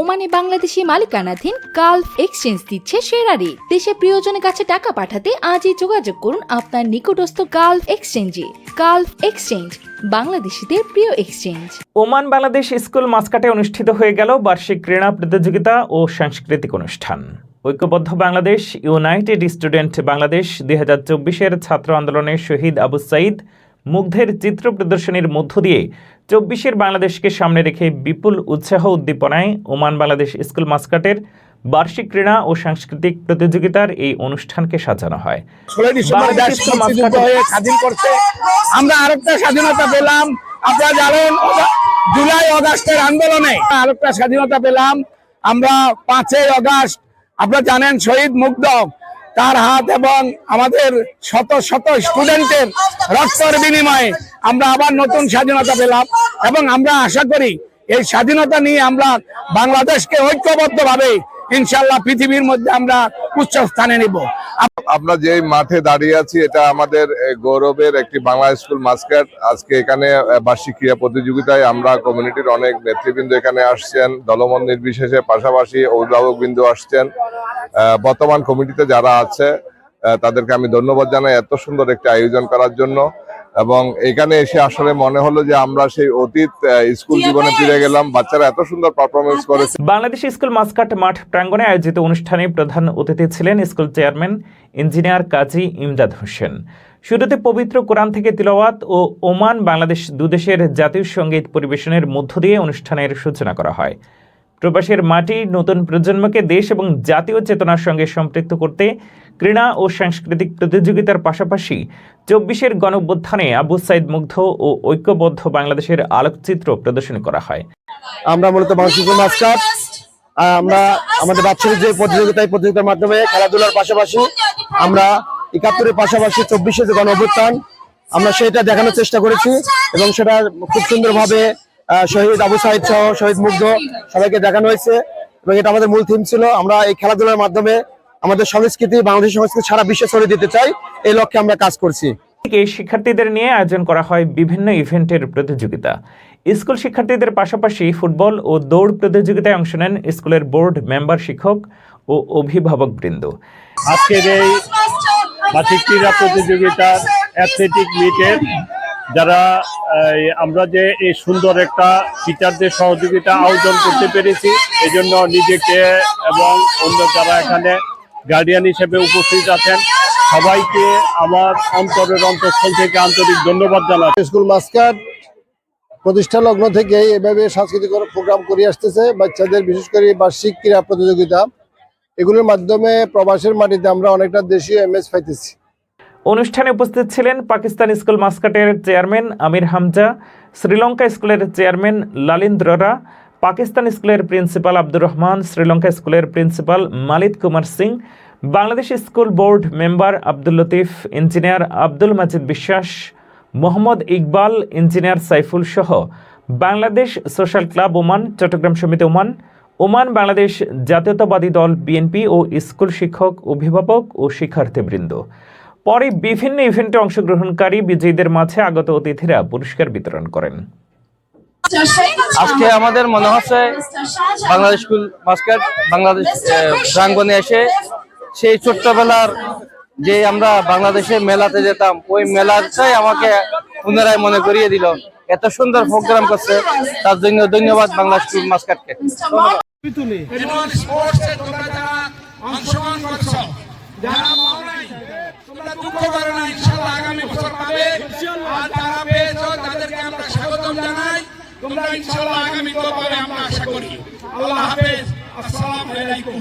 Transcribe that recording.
ওমানে বাংলাদেশি মালিকানাধীন Gulf exchange দিচ্ছে সেরা রেট দেশে প্রিয়জনের কাছে টাকা পাঠাতে আজই যোগাযোগ করুন আপনার নিকটস্থ গালফ এক্সচেঞ্জে। গালফ এক্সচেঞ্জ, বাংলাদেশিদের প্রিয় এক্সচেঞ্জ। ওমান বাংলাদেশ স্কুল মাসকাটে অনুষ্ঠিত হয়ে গেল বার্ষিক ক্রীড়া প্রতিযোগিতা ও সাংস্কৃতিক অনুষ্ঠান। ঐক্যবদ্ধ বাংলাদেশ, ইউনাইটেড স্টুডেন্ট বাংলাদেশ দুই হাজার চব্বিশের ছাত্র আন্দোলনের শহীদ আবু সাইদ মুগ্ধের চিত্র প্রদর্শনীর মধ্য দিয়ে চব্বিশের বাংলাদেশকে সামনে রেখে বিপুল উৎসাহ উদ্দীপনায় ওমান বাংলাদেশ স্কুল মাসকাটের বার্ষিক ক্রীড়া ও সাংস্কৃতিক প্রতিযোগিতার এই অনুষ্ঠানকে সাজানো হয়। আমরা আরেকটা স্বাধীনতা পেলাম। আপনারা জানেন জুলাই অগাস্টের আন্দোলনে আরেকটা স্বাধীনতা পেলাম। আমরা পাঁচই অগাস্ট আপনারা জানেন শহীদ মুগ্ধ। তার হাত এবং আমাদের শত শত স্টুডেন্টের রক্তের বিনিময়ে আমরা আবার নতুন স্বাধীনতা পেলাম এবং আমরা আশা করি এই স্বাধীনতা নিয়ে আমরা বাংলাদেশকে ঐক্যবদ্ধভাবে ইনশাল্লাহ পৃথিবীর মধ্যে আমরা উচ্চ স্থানে নিব। আমরা যে মাঠে দাঁড়িয়ে আছি, এটা আমাদের গৌরবের একটি বাংলা স্কুল মাস্কাট। আজকে এখানে বার্ষিক ক্রীড়া প্রতিযোগিতায় আমরা কমিউনিটির অনেক নেতৃবৃন্দ এখানে আসছেন, দলমত নির্বিশেষে পাশাপাশি অভিভাবক বিন্দু আসছেন। বর্তমান কমিটিতে যারা আছে তাদেরকে আমি ধন্যবাদ জানাই এত সুন্দর একটি আয়োজন করার জন্য। এবং এখানে এসে আসলে মনে হলো যে আমরা সেই অতীত স্কুল জীবনে ফিরে গেলাম। বাচ্চারা এত সুন্দর পারফরমেন্স করেছে। বাংলাদেশ স্কুল মাসকাট মাঠ প্রাঙ্গণে আয়োজিত অনুষ্ঠানে প্রধান অতিথি ছিলেন school chairman engineer Kazi Imdad Hossain. শুরুতে পবিত্র কোরআন থেকে তিলাওয়াত ও ওমান বাংলাদেশ দুদেশের জাতীয় সংগীত পরিবেশনের মধ্য দিয়ে অনুষ্ঠানের সূচনা করা হয়। প্রবাসের মাটি নতুন প্রজন্মকে দেশ এবং জাতীয় চেতনার সঙ্গে সম্পৃক্ত করতে ক্রীড়া ও সাংস্কৃতিক প্রতিযোগিতার পাশাপাশি চব্বিশের গণঅভ্যুত্থানে আবু সাইদ মুগ্ধ ও ঐক্যবদ্ধ বাংলাদেশের আলোকচিত্র প্রদর্শন করা হয়। আমরা মূলত আমরা আমাদের বাৎসরিক যে প্রতিযোগিতা, এই প্রতিযোগিতার মাধ্যমে খেলাধুলার পাশাপাশি আমরা একাত্তরের পাশাপাশি চব্বিশে যে গণ অভ্যুত্থান আমরা সেটা দেখানোর চেষ্টা করেছি এবং সেটা খুব সুন্দরভাবে শহীদ আবু সাহিদ সহ শহীদ মুগ্ধ সবাইকে দেখানো হয়েছে। এবং এটা আমাদের মূল থিম ছিল। আমরা এই খেলাধুলার মাধ্যমে আমাদের সংস্কৃতি বাংলাদেশ সংস্কৃতি সারা বিশ্বে ছড়িয়ে দিতে চাই। এই লক্ষ্যে আমরা কাজ করছি। শিক্ষার্থীদের নিয়ে আয়োজন করা হয় বিভিন্ন ইভেন্টের প্রতিযোগিতা। স্কুল শিক্ষার্থীদের পাশাপাশি ফুটবল ও দৌড় প্রতিযোগিতায় অংশ নেন স্কুলের বোর্ড মেম্বার শিক্ষক ও অভিভাবক বৃন্দ। আজকের এই বার্ষিক ক্রীড়া প্রতিযোগিতার অ্যাথলেটিক মিটের যারা আমরা যে এই সুন্দর একটা টিচারদের সহযোগিতা আয়োজন করতে পেরেছি এই জন্য নিজেকে এবং অন্য যারা এখানে গার্ডিয়ান হিসেবে উপস্থিত আছেন, সবাইকে আমার অন্তরের অন্তঃস্থল থেকে আন্তরিক ধন্যবাদ জানাচ্ছি। স্কুল মাস্কাট প্রতিষ্ঠা লগ্ন থেকে এভাবে সাংস্কৃতিক প্রোগ্রাম করে আসতেছে, বাচ্চাদের বিশেষ করে বার্ষিক ক্রীড়া প্রতিযোগিতা। এগুলোর মাধ্যমে প্রবাসের মাটিতে আমরা অনেকটা দেশীয় এমএস পাইতেছি। অনুষ্ঠানে উপস্থিত ছিলেন পাকিস্তান স্কুল মাস্কাটের চেয়ারম্যান আমির হামজা, শ্রীলঙ্কা স্কুলের চেয়ারম্যান লালিন্দ্ররা পাকিস্তান স্কুলের প্রিন্সিপাল আব্দুর রহমান, শ্রীলঙ্কা স্কুলের principal Malid Kumar Singh, Bangladesh school board member Abdul Latif, engineer Abdul Majid Biswas, Mohammad Iqbal, engineer Saiful সহ Bangladesh social club Oman, Chattogram Samiti Oman Oman Bangladesh জাতীয়তাবাদী দল বিএনপি ও school শিক্ষক, অভিভাবক ও শিক্ষার্থীবৃন্দ। পরে বিভিন্ন ইভেন্টে অংশগ্রহণকারী বিজয়ীদের মাঝে আগত অতিথিরা পুরস্কার বিতরণ করেন। আজকে আমাদের মনে হচ্ছে বাংলাদেশ স্কুল মাস্কাট বাংলাদেশ প্রাঙ্গনে এসে সেই ছোট্টবেলার যে আমরা বাংলাদেশে মেলাতে যেতাম ওই মেলাটাই আমাকে পুনরায় মনে করিয়ে দিল। এত সুন্দর প্রোগ্রাম করছে তার জন্য ধন্যবাদ বাংলা স্কুল মাস্কাটকে যারা অংশগ্রহণ তোমরা ইনশাআল্লাহ আগামী পাবে আমরা আশা করি। আল্লাহ হাফেজ। আসসালামু আলাইকুম।